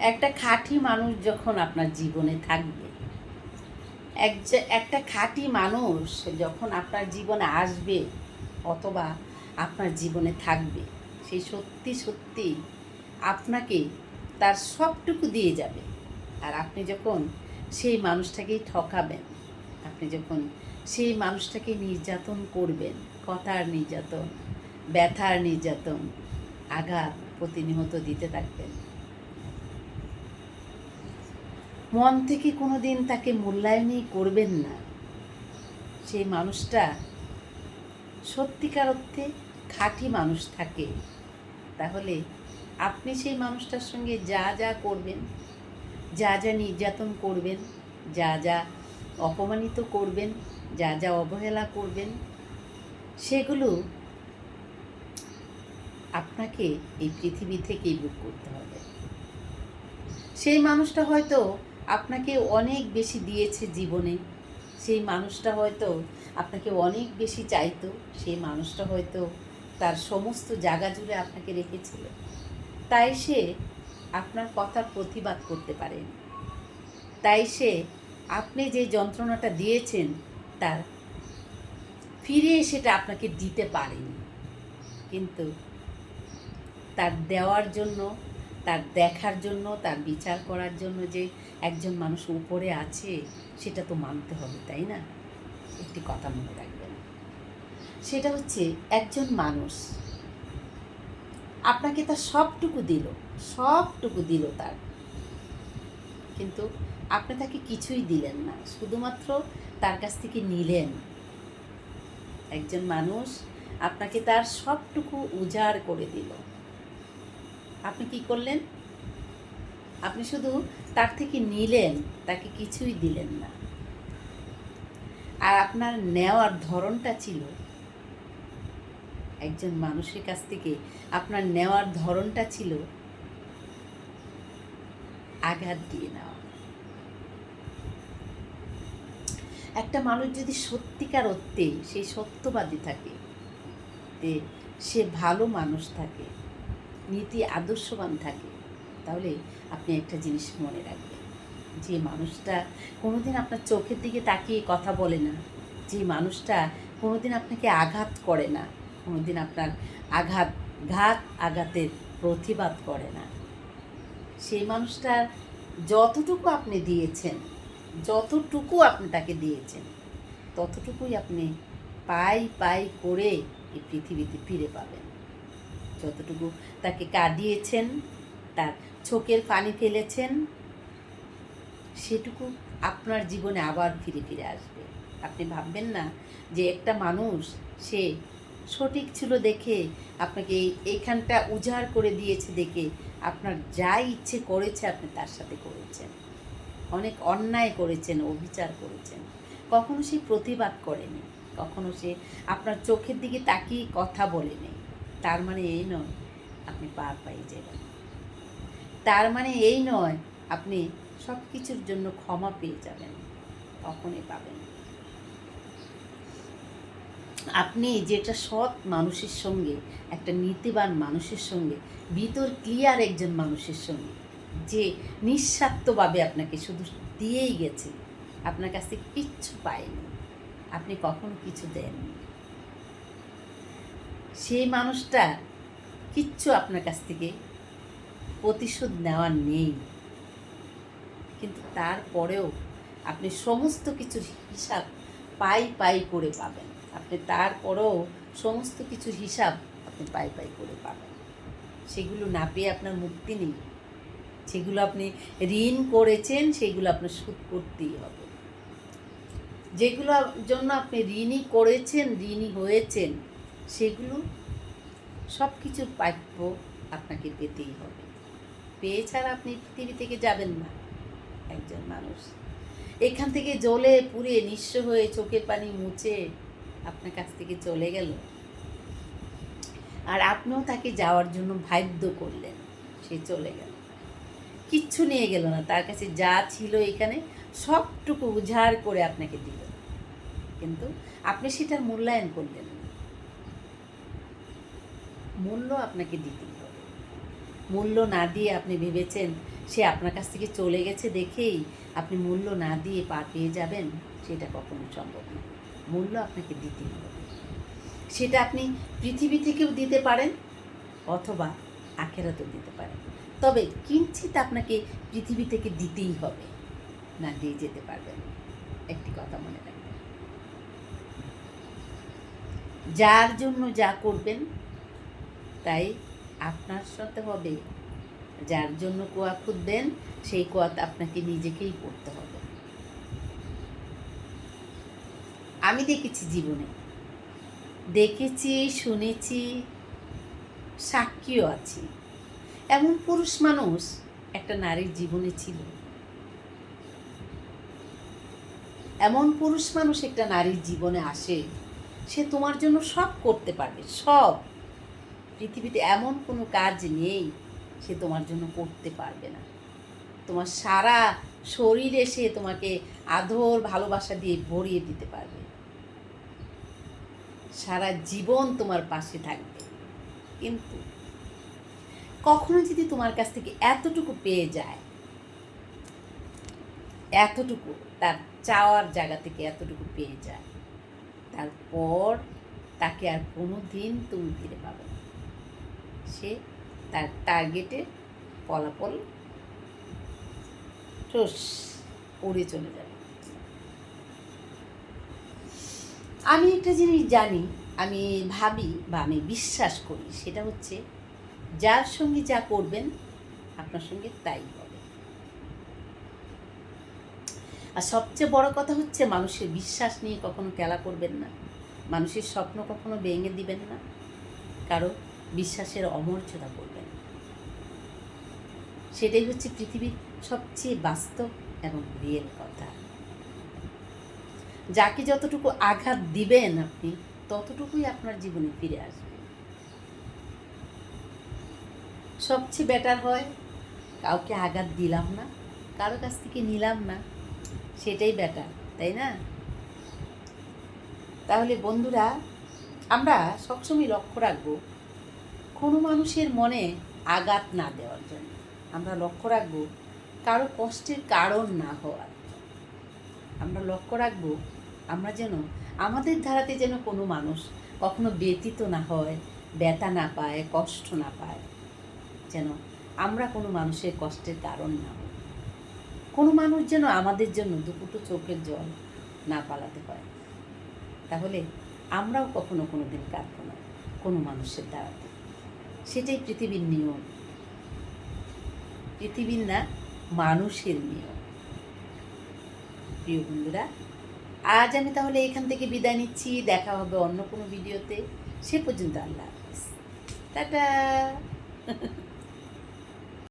একটা খাঁটি মানুষ যখন আপনার জীবনে থাকবে, এক একটা খাঁটি মানুষ যখন আপনার জীবনে আসবে অথবা আপনার জীবনে থাকবে সেই সত্যি সত্যি আপনাকে তার সবটুকু দিয়ে যাবে। আর আপনি যখন সেই মানুষটাকেই ঠকাবেন, আপনি যখন সেই মানুষটাকে নির্যাতন করবেন, কথার নির্যাতন, ব্যথার নির্যাতন, আঘাত প্রতিনিয়ত দিতে থাকবেন মন থেকে কোনো দিন তাকে মূল্যায়নই করবেন না। সেই মানুষটা সত্যিকার অর্থে খাঁটি মানুষ থাকে। তাহলে আপনি সেই মানুষটার সঙ্গে যা যা করবেন, যা যা নির্যাতন করবেন, যা যা অপমানিত করবেন, যা যা অবহেলা করবেন, সেগুলো আপনাকে এই পৃথিবী থেকেই বুক করতে হবে। সেই মানুষটা হয়তো আপনাকে অনেক বেশি দিয়েছে জীবনে। সেই মানুষটা হয়তো আপনাকে অনেক বেশি চাইতো, সেই মানুষটা হয়তো তার সমস্ত জায়গা জুড়ে আপনাকে রেখেছিল। তাই সে আপনার কথার প্রতিবাদ করতে পারেন। তাই সে আপনি যে যন্ত্রণাটা দিয়েছেন, তার ফিরে সেটা আপনাকে দিতে পারেনি। কিন্তু তার দেওয়ার জন্য তার দেখার জন্য, তার বিচার করার জন্য যে একজন মানুষ উপরে আছে, সেটা তো মানতে হবে, তাই না? একটি কথা মনে রাখবেন। সেটা হচ্ছে একজন মানুষ আপনাকে তার সবটুকু দিল সবটুকু দিল তার। কিন্তু আপনি তাকে কিছুই দিলেন না, শুধুমাত্র তার কাছ থেকে নিলেন। একজন মানুষ আপনাকে তার সবটুকু উজাড় করে দিল। আপনি কি করলেন? আপনি শুধু তার থেকে নিলেন, তাকে কিছুই দিলেন না। আর আপনার নেওয়ার ধরনটা ছিল, একজন মানুষের কাছ থেকে আপনার নেওয়ার ধরনটা ছিল আঘাত দিয়ে নেওয়া। একটা মানুষ যদি সত্যিকার অর্থে সেই সত্যবাদী থাকে, তে সে ভালো মানুষ থাকে। নীতি আদর্শবান থাকে, তাহলে আপনি একটা জিনিস মনে রাখবেন। যে মানুষটা কোনোদিন আপনার চোখের দিকে তাকিয়ে কথা বলে না, যে মানুষটা কোনোদিন আপনাকে আঘাত করে না, কোনোদিন আপনার আঘাত, ঘাত আঘাতের প্রতিবাদ করে না। সেই মানুষটার যতটুকু আপনি দিয়েছেন, যতটুকু আপনি তাকে দিয়েছেন, ততটুকুই আপনি পাই পাই করে এই পৃথিবীতে ফিরে পাবেন। যতটুকু তাকে কাঁদিয়েছেন, তার চোখের পানি ফেলেছেন, সেটুকু আপনার জীবনে আবার ফিরে ফিরে আসবে। আপনি ভাববেন না যে একটা মানুষ, সে সঠিক ছিল দেখে আপনাকে এই- এইখানটা উজাড় করে দিয়েছে দেখে আপনার যা ইচ্ছে করেছে আপনি তার সাথে করেছেন। অনেক অন্যায় করেছেন, অবিচার করেছেন। কখনো সে প্রতিবাদ করেনি, কখনো সে আপনার চোখের দিকে তাকিয়ে কথা বলেনি। তার মানে এই নয়, আপনি পার পাই যাবেন। তার মানে এই নয়, আপনি সব কিছুর জন্য ক্ষমা পেয়ে যাবেন, কখনই পাবেন আপনি যেটা সৎ মানুষের সঙ্গে, একটা নীতিবান মানুষের সঙ্গে, ভিতর ক্লিয়ার একজন মানুষের সঙ্গে, যে নিঃস্বার্থভাবে আপনাকে শুধু দিয়েই গেছে, আপনার কাছ থেকে কিচ্ছু পায়নি, আপনি কখনো কিছু দেননি। সেই মানুষটা কিচ্ছু আপনার কাছ থেকে প্রতিশোধ নেওয়ার নেই। কিন্তু তারপরেও আপনি সমস্ত কিছুর হিসাব পাই পাই করে পাবেন। আপনি তারপরেও সমস্ত কিছুর হিসাব আপনি পাই পাই করে পাবেন। সেগুলো না পেয়ে আপনার মুক্তি নেই। সেগুলো আপনি ঋণ করেছেন, সেগুলো আপনার শোধ করতেই হবে। যেগুলোর জন্য আপনি ঋণই করেছেন, ঋণই হয়েছেন সেগুলো সব কিছুর প্রাপ্য আপনাকে পেতেই হবে। পেয়ে ছাড়া আপনি পৃথিবী থেকে যাবেন না, একজন মানুষ। এখান থেকে জ্বলে পুড়ে নিঃস্ব হয়ে চোখের পানি মুছে আপনার কাছ থেকে চলে গেল। আর আপনিও তাকে যাওয়ার জন্য বাধ্য করলেন, সে চলে গেল। কিচ্ছু নিয়ে গেল না, তার কাছে যা ছিল এখানে সবটুকু উজাড় করে আপনাকে দিল। কিন্তু আপনি সেটার মূল্যায়ন করলেন মূল্য আপনাকে দিতেই হবে। মূল্য না দিয়ে আপনি ভেবেছেন সে আপনার কাছ থেকে চলে গেছে দেখেই আপনি মূল্য না দিয়ে পার পেয়ে যাবেন, সেটা কখনো সম্ভব না। মূল্য আপনাকে দিতেই হবে। সেটা আপনি পৃথিবী থেকেও দিতে পারেন অথবা আখেরাতেও দিতে পারেন। তবে কিঞ্চিত আপনাকে পৃথিবী থেকে দিতেই হবে, না দিয়ে যেতে পারবেন। একটি কথা মনে রাখবেন। যার জন্য যা করবেন তাই আপনার সাথে হবে। যার জন্য কোয়া খুঁজবেন, সেই কোয়াত আপনাকে নিজেকেই পড়তে হবে। আমি দেখেছি জীবনে। দেখেছি, শুনেছি, সাক্ষীও আছি। এমন পুরুষ মানুষ একটা নারীর জীবনে ছিল। এমন পুরুষ মানুষ একটা নারীর জীবনে আসে, সে তোমার জন্য সব করতে পারবে, সব। পৃথিবীতে এমন কোনো কাজ নেই সে তোমার জন্য করতে পারবে না। তোমার সারা শরীরে সে তোমাকে আদর, ভালোবাসা দিয়ে ভরিয়ে দিতে পারবে। সারা জীবন তোমার পাশে থাকবে। কিন্তু কখনো যদি তোমার কাছ থেকে এতটুকু পেয়ে যায়, এতটুকু তার চাওয়ার জায়গা থেকে এতটুকু পেয়ে যায়, তারপর তাকে আর কোনো দিন তুমি ফিরে পাবে না। সে তার টার্গেটে ফলাফল ঠোস, উড়ে চলে যাবে। আমি একটা জিনিস জানি, আমি ভাবি বা আমি বিশ্বাস করি, সেটা হচ্ছে যার সঙ্গে যা করবেন, আপনার সঙ্গে তাই হবে। আর সবচেয়ে বড় কথা হচ্ছে মানুষের বিশ্বাস নিয়ে কখনো খেলা করবেন না। মানুষের স্বপ্ন কখনো ভেঙে দিবেন না। কারও বিশ্বাসের অমর্যাদা করবেন সেটাই হচ্ছে পৃথিবীর সবচেয়ে বাস্তব এবং রিয়েল কথা। যাকে যতটুকু আঘাত দিবেন আপনি, ততটুকুই আপনার জীবনে ফিরে আসবে। সবচেয়ে বেটার হয়, কাউকে আঘাত দিলাম না, কারও কাছ থেকে নিলাম না, সেটাই বেটার তাই না? তাহলে বন্ধুরা, আমরা সবসময় লক্ষ্য রাখব কোনো মানুষের মনে আঘাত না দেওয়ার জন্য। আমরা লক্ষ্য রাখব, কারও কষ্টের কারণ না হওয়ার। আমরা লক্ষ্য রাখব, আমরা যেন, আমাদের ধারাতে যেন কোনো মানুষ কখনো ব্যতীত না হয়, ব্যথা না পায়, কষ্ট না পায়। যেন আমরা কোনো মানুষের কষ্টের কারণ না হই। কোনো মানুষ যেন আমাদের জন্য দুপুটো চোখের জল না পালাতে পারে। তাহলে আমরাও কখনো কোনো দিন কাঁদবো না, কোনো মানুষের দ্বারাতে সেটাই পৃথিবীর নিয়ম। পৃথিবীর না, মানুষের নিয়ম। প্রিয় বন্ধুরা, আজ আমি তাহলে এখান থেকে বিদায় নিচ্ছি। দেখা হবে অন্য কোনো ভিডিওতে। সে পর্যন্ত আল্লাহ হাফিজ। টাটা!